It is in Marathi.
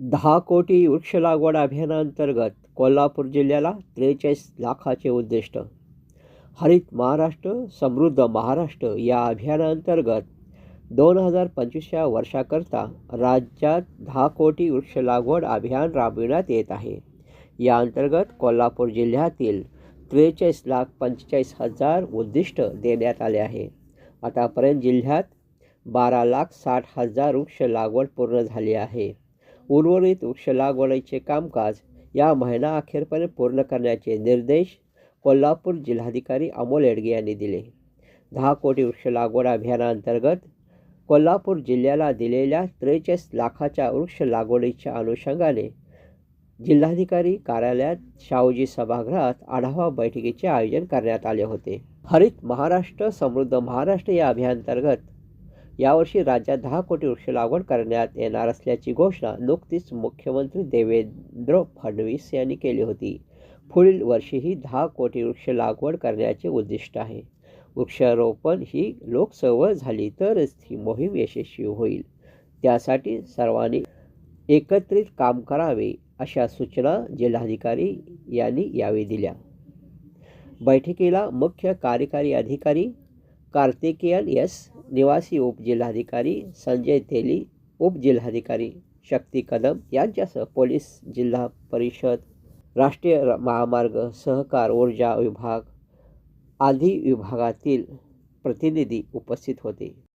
दहा कोटी वृक्ष लागवड अभियानांतर्गत कोल्हापूर जिल्ह्याला त्रेचाळीस लाखाचे उद्दिष्ट. हरित महाराष्ट्र समृद्ध महाराष्ट्र या अभियानांतर्गत दोन हजार पंचवीसच्या वर्षाकरता राज्यात दहा कोटी वृक्ष लागवड अभियान राबविण्यात येत आहे. या अंतर्गत कोल्हापूर जिल्ह्यातील त्रेचाळीस लाख पंचेचाळीस हजार उद्दिष्ट देण्यात आले आहे. आतापर्यंत जिल्ह्यात बारा लाख साठ हजार वृक्ष लागवड पूर्ण झाली आहे. उर्वरित वृक्ष लागवडीचे कामकाज या महिना अखेरपर्यंत पूर्ण करण्याचे निर्देश कोल्हापूर जिल्हाधिकारी अमोल येडगे यांनी दिले. दहा कोटी वृक्ष लागवड अभियानांतर्गत कोल्हापूर जिल्ह्याला दिलेल्या त्रेचाळीस लाखाच्या वृक्ष लागवडीच्या अनुषंगाने जिल्हाधिकारी कार्यालयात शाहूजी सभागृहात आढावा बैठकीचे आयोजन करण्यात आले होते. हरित महाराष्ट्र समृद्ध महाराष्ट्र या अभियानांतर्गत यावर्षी राज्यात दहा कोटी वृक्ष लागवड करण्यात येणार असल्याची घोषणा नुकतीच मुख्यमंत्री देवेंद्र फडणवीस यांनी केली होती. पुढील वर्षीही दहा कोटी वृक्ष लागवड करण्याचे उद्दिष्ट आहे. वृक्षारोपण ही लोकचळवळ झाली तरच ही मोहीम यशस्वी होईल. त्यासाठी सर्वांनी एकत्रित काम करावे अशा सूचना जिल्हाधिकारी यांनी यावेळी दिल्या. बैठकीला मुख्य कार्यकारी अधिकारी कार्तिकेयन एस. निवासी उपजिल्हाधिकारी संजय तेली उपजिल्हाधिकारी शक्ती कदम यांच्यासह पोलीस जिल्हा परिषद राष्ट्रीय महामार्ग सहकार ऊर्जा विभाग आदी विभागातील प्रतिनिधी उपस्थित होते.